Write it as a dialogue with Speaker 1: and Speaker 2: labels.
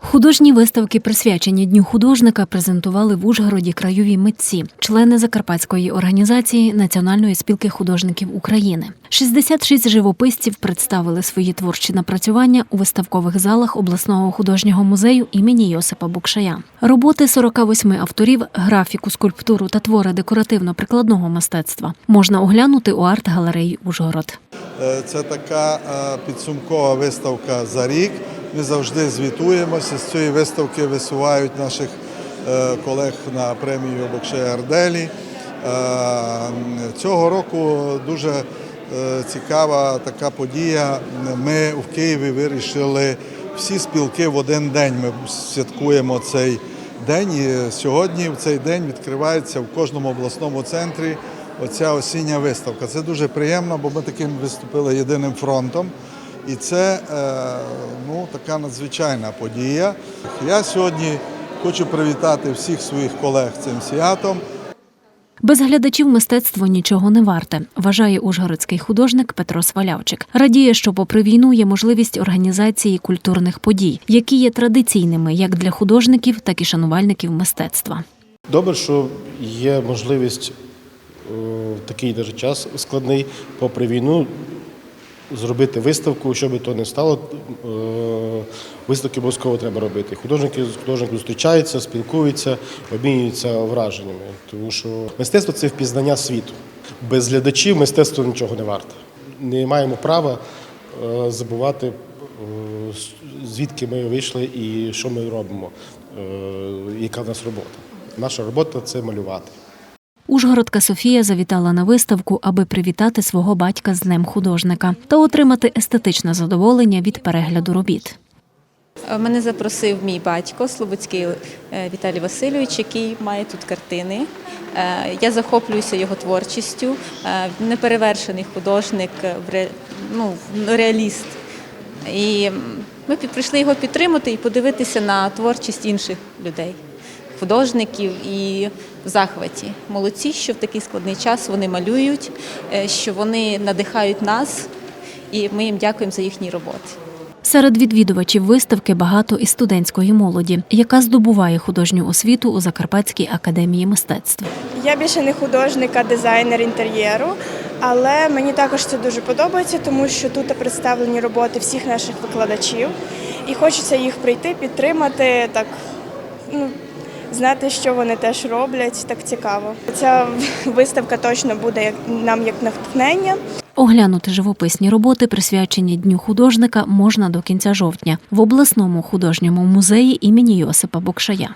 Speaker 1: Художні виставки, присвячені Дню художника, презентували в Ужгороді краєві митці, члени Закарпатської організації Національної спілки художників України. 66 живописців представили свої творчі напрацювання у виставкових залах обласного художнього музею імені Йосипа Букшая. Роботи 48 авторів, графіку, скульптуру та твори декоративно-прикладного мистецтва можна оглянути у арт-галереї Ужгород.
Speaker 2: Е, Це така е, підсумкова виставка за рік. Ми завжди звітуємося. З цієї виставки висувають наших е, колег на премію Бокшея Арделі. Е, Цього року дуже е, цікава така подія. Ми в Києві вирішили всі спілки в один день. Ми святкуємо цей день. І сьогодні в цей день відкривається в кожному обласному центрі оця осіння виставка. Це дуже приємно, бо ми таким виступили єдиним фронтом. І це е, ну, така надзвичайна подія. Я сьогодні хочу привітати всіх своїх колег цим святом.
Speaker 1: Без глядачів мистецтво нічого не варте, вважає ужгородський художник Петро Свалявчик. Радіє, що попри війну є можливість організації культурних подій, які є традиційними як для художників, так і шанувальників мистецтва.
Speaker 3: Добре, що є можливість е, в такий даже час складний, попри війну, зробити виставку, що би то не стало. е, Виставки обов'язково треба робити. Художники з художником зустрічаються, спілкуються, обмінюються враженнями. Тому що мистецтво це впізнання світу. Без глядачів мистецтво нічого не варте. Не маємо права е, забувати, е, звідки ми вийшли і що ми робимо, яка в нас робота. Наша робота це малювати.
Speaker 1: Ужгородка Софія завітала на виставку, аби привітати свого батька з днем художника та отримати естетичне задоволення від перегляду робіт.
Speaker 4: Мене запросив мій батько Слободський е, Віталій Васильович, який має тут картини. Е, Я захоплююся його творчістю. Е, Неперевершений художник, ну, реаліст. І ми прийшли його підтримати і подивитися на творчість інших людей, художників і в захваті. Молодці, що в такий складний час вони малюють, е, що вони надихають нас, і ми їм дякуємо за їхні роботи.
Speaker 1: Серед відвідувачів виставки багато і студентської молоді, яка здобуває художню освіту у Закарпатській академії мистецтв.
Speaker 5: Я більше не художник, а дизайнер інтер'єру, але мені також це дуже подобається, тому що тут представлені роботи всіх наших викладачів, і хочеться їх прийти, підтримати, так ну, знати, що вони теж роблять. Так цікаво. Ця виставка точно буде нам як натхнення.
Speaker 1: Оглянути живописні роботи, присвячені Дню художника, можна до кінця жовтня в обласному художньому музеї імені Йосипа Бокшая.